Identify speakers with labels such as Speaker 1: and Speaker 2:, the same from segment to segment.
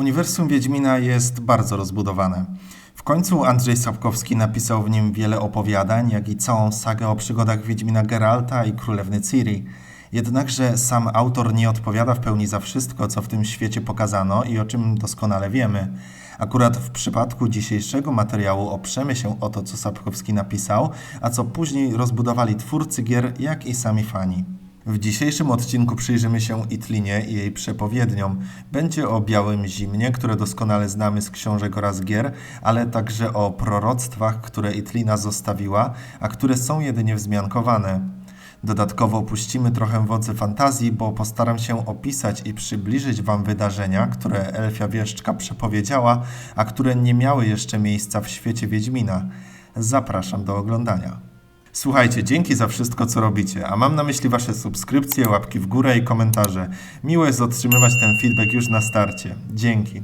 Speaker 1: Uniwersum Wiedźmina jest bardzo rozbudowane. W końcu Andrzej Sapkowski napisał w nim wiele opowiadań, jak i całą sagę o przygodach Wiedźmina Geralta i Królewny Ciri. Jednakże sam autor nie odpowiada w pełni za wszystko, co w tym świecie pokazano i o czym doskonale wiemy. Akurat w przypadku dzisiejszego materiału oprzemy się o to, co Sapkowski napisał, a co później rozbudowali twórcy gier, jak i sami fani. W dzisiejszym odcinku przyjrzymy się Itlinie i jej przepowiedniom. Będzie o białym zimnie, które doskonale znamy z książek oraz gier, ale także o proroctwach, które Itlina zostawiła, a które są jedynie wzmiankowane. Dodatkowo opuścimy trochę wodze fantazji, bo postaram się opisać i przybliżyć Wam wydarzenia, które Elfia Wieszczka przepowiedziała, a które nie miały jeszcze miejsca w świecie Wiedźmina. Zapraszam do oglądania. Słuchajcie, dzięki za wszystko, co robicie, a mam na myśli Wasze subskrypcje, łapki w górę i komentarze. Miło jest otrzymywać ten feedback już na starcie. Dzięki.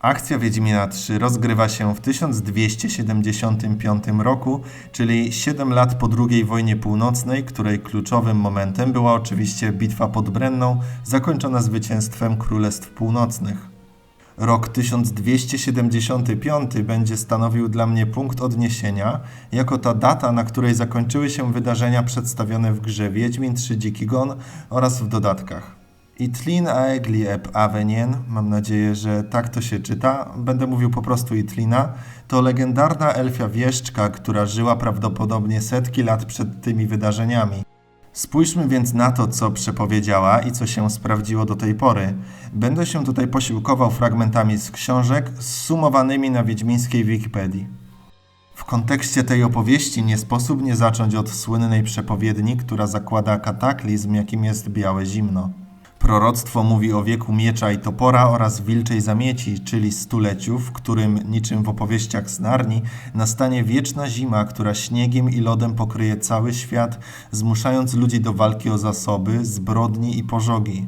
Speaker 1: Akcja Wiedźmina 3 rozgrywa się w 1275 roku, czyli 7 lat po II wojnie północnej, której kluczowym momentem była oczywiście bitwa pod Brenną, zakończona zwycięstwem Królestw Północnych. Rok 1275 będzie stanowił dla mnie punkt odniesienia, jako ta data, na której zakończyły się wydarzenia przedstawione w grze Wiedźmin 3 Dziki Gon oraz w dodatkach. Itlin Aegli eb Avenien, mam nadzieję, że tak to się czyta, będę mówił po prostu Itlina, to legendarna elfia wieszczka, która żyła prawdopodobnie setki lat przed tymi wydarzeniami. Spójrzmy więc na to, co przepowiedziała i co się sprawdziło do tej pory. Będę się tutaj posiłkował fragmentami z książek zsumowanymi na wiedźmińskiej Wikipedii. W kontekście tej opowieści nie sposób nie zacząć od słynnej przepowiedni, która zakłada kataklizm, jakim jest białe zimno. Proroctwo mówi o wieku miecza i topora oraz wilczej zamieci, czyli stuleciu, w którym, niczym w opowieściach z Narni, nastanie wieczna zima, która śniegiem i lodem pokryje cały świat, zmuszając ludzi do walki o zasoby, zbrodni i pożogi.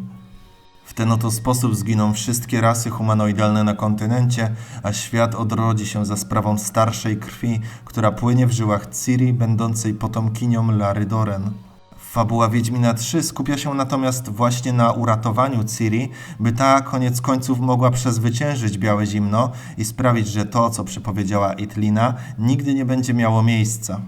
Speaker 1: W ten oto sposób zginą wszystkie rasy humanoidalne na kontynencie, a świat odrodzi się za sprawą starszej krwi, która płynie w żyłach Ciri, będącej potomkinią Lary Doren. Fabuła Wiedźmina 3 skupia się natomiast właśnie na uratowaniu Ciri, by ta koniec końców mogła przezwyciężyć białe zimno i sprawić, że to, co przepowiedziała Itlina, nigdy nie będzie miało miejsca.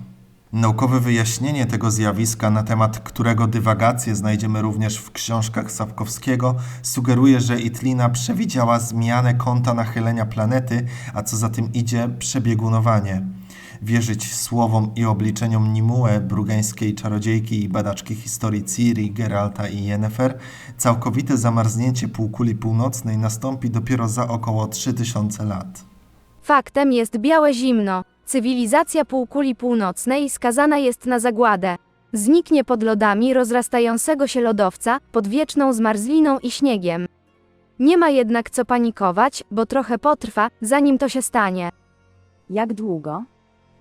Speaker 1: Naukowe wyjaśnienie tego zjawiska, na temat którego dywagacje znajdziemy również w książkach Sapkowskiego, sugeruje, że Itlina przewidziała zmianę kąta nachylenia planety, a co za tym idzie przebiegunowanie wierzyć słowom i obliczeniom Nimue, brugeńskiej czarodziejki i badaczki historii Ciri, Geralta i Yennefer, całkowite zamarznięcie półkuli północnej nastąpi dopiero za około 3000 lat.
Speaker 2: Faktem jest białe zimno. Cywilizacja półkuli północnej skazana jest na zagładę. Zniknie pod lodami rozrastającego się lodowca, pod wieczną zmarzliną i śniegiem. Nie ma jednak co panikować, bo trochę potrwa, zanim to się stanie.
Speaker 3: Jak długo?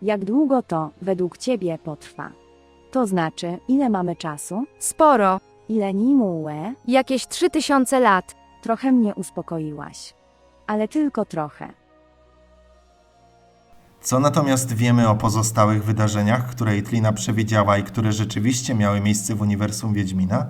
Speaker 3: Jak długo to, według Ciebie, potrwa? To znaczy, ile mamy czasu?
Speaker 2: Sporo,
Speaker 3: Ile Nimue?
Speaker 2: jakieś 3000 lat.
Speaker 3: Trochę mnie uspokoiłaś. Ale tylko trochę.
Speaker 1: Co natomiast wiemy o pozostałych wydarzeniach, które Itlina przewidziała i które rzeczywiście miały miejsce w uniwersum Wiedźmina?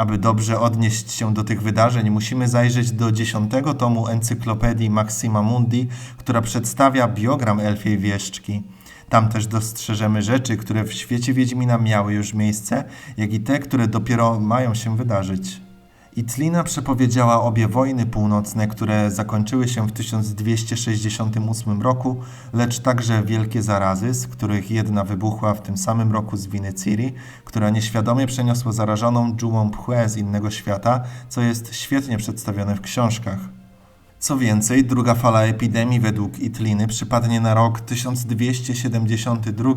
Speaker 1: Aby dobrze odnieść się do tych wydarzeń, musimy zajrzeć do dziesiątego tomu encyklopedii Maxima Mundi, która przedstawia biogram elfiej wieszczki. Tam też dostrzeżemy rzeczy, które w świecie Wiedźmina miały już miejsce, jak i te, które dopiero mają się wydarzyć. Itlina przepowiedziała obie wojny północne, które zakończyły się w 1268 roku, lecz także wielkie zarazy, z których jedna wybuchła w tym samym roku z winy Ciri, która nieświadomie przeniosła zarażoną dżumą Pchue z innego świata, co jest świetnie przedstawione w książkach. Co więcej, druga fala epidemii według Itliny przypadnie na rok 1272,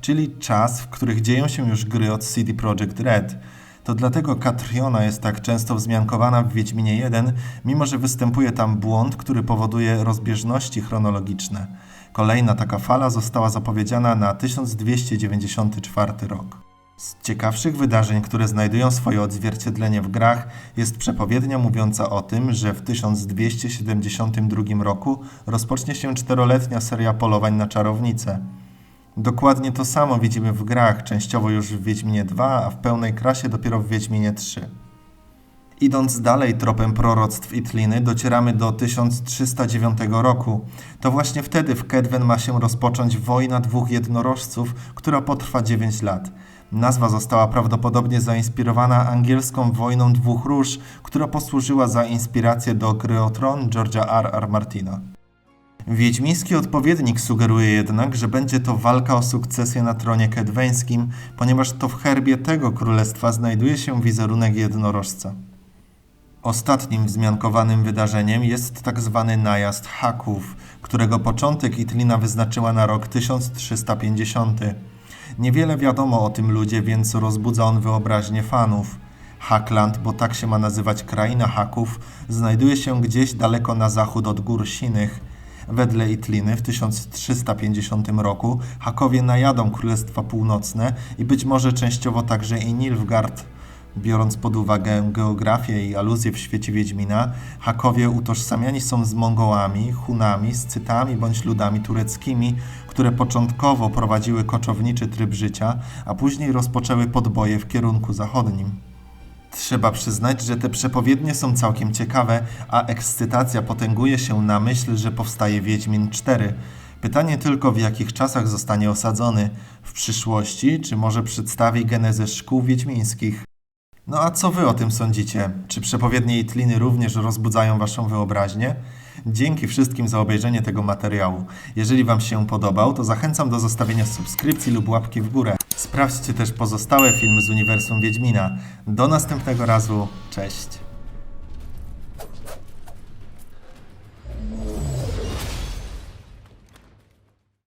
Speaker 1: czyli czas, w których dzieją się już gry od CD Projekt Red. To dlatego Katriona jest tak często wzmiankowana w Wiedźminie 1, mimo że występuje tam błąd, który powoduje rozbieżności chronologiczne. Kolejna taka fala została zapowiedziana na 1294 rok. Z ciekawszych wydarzeń, które znajdują swoje odzwierciedlenie w grach, jest przepowiednia mówiąca o tym, że w 1272 roku rozpocznie się czteroletnia seria polowań na czarownice. Dokładnie to samo widzimy w grach, częściowo już w Wiedźminie 2, a w pełnej krasie dopiero w Wiedźminie 3. Idąc dalej tropem proroctw Itliny, docieramy do 1309 roku. To właśnie wtedy w Kedwen ma się rozpocząć wojna dwóch jednorożców, która potrwa 9 lat. Nazwa została prawdopodobnie zainspirowana angielską wojną dwóch róż, która posłużyła za inspirację do gry o tron George'a R. R. Martina. Wiedźmiński odpowiednik sugeruje jednak, że będzie to walka o sukcesję na tronie kedweńskim, ponieważ to w herbie tego królestwa znajduje się wizerunek jednorożca. Ostatnim wzmiankowanym wydarzeniem jest tak zwany najazd Haków, którego początek Itlina wyznaczyła na rok 1350. Niewiele wiadomo o tym ludzie, więc rozbudza on wyobraźnię fanów. Hakland, bo tak się ma nazywać kraina Haków, znajduje się gdzieś daleko na zachód od gór Sinych. Wedle Itliny w 1350 roku Hakowie najadą Królestwa Północne i być może częściowo także i Nilfgaard. Biorąc pod uwagę geografię i aluzję w świecie Wiedźmina, Hakowie utożsamiani są z Mongołami, Hunami, Scytami bądź ludami tureckimi, które początkowo prowadziły koczowniczy tryb życia, a później rozpoczęły podboje w kierunku zachodnim. Trzeba przyznać, że te przepowiednie są całkiem ciekawe, a ekscytacja potęguje się na myśl, że powstaje Wiedźmin 4. Pytanie tylko w jakich czasach zostanie osadzony? W przyszłości, czy może przedstawi genezę szkół wiedźmińskich? No a co wy o tym sądzicie? Czy przepowiednie i tliny również rozbudzają waszą wyobraźnię? Dzięki wszystkim za obejrzenie tego materiału. Jeżeli wam się podobał, to zachęcam do zostawienia subskrypcji lub łapki w górę. Sprawdźcie też pozostałe filmy z uniwersum Wiedźmina. Do następnego razu, cześć!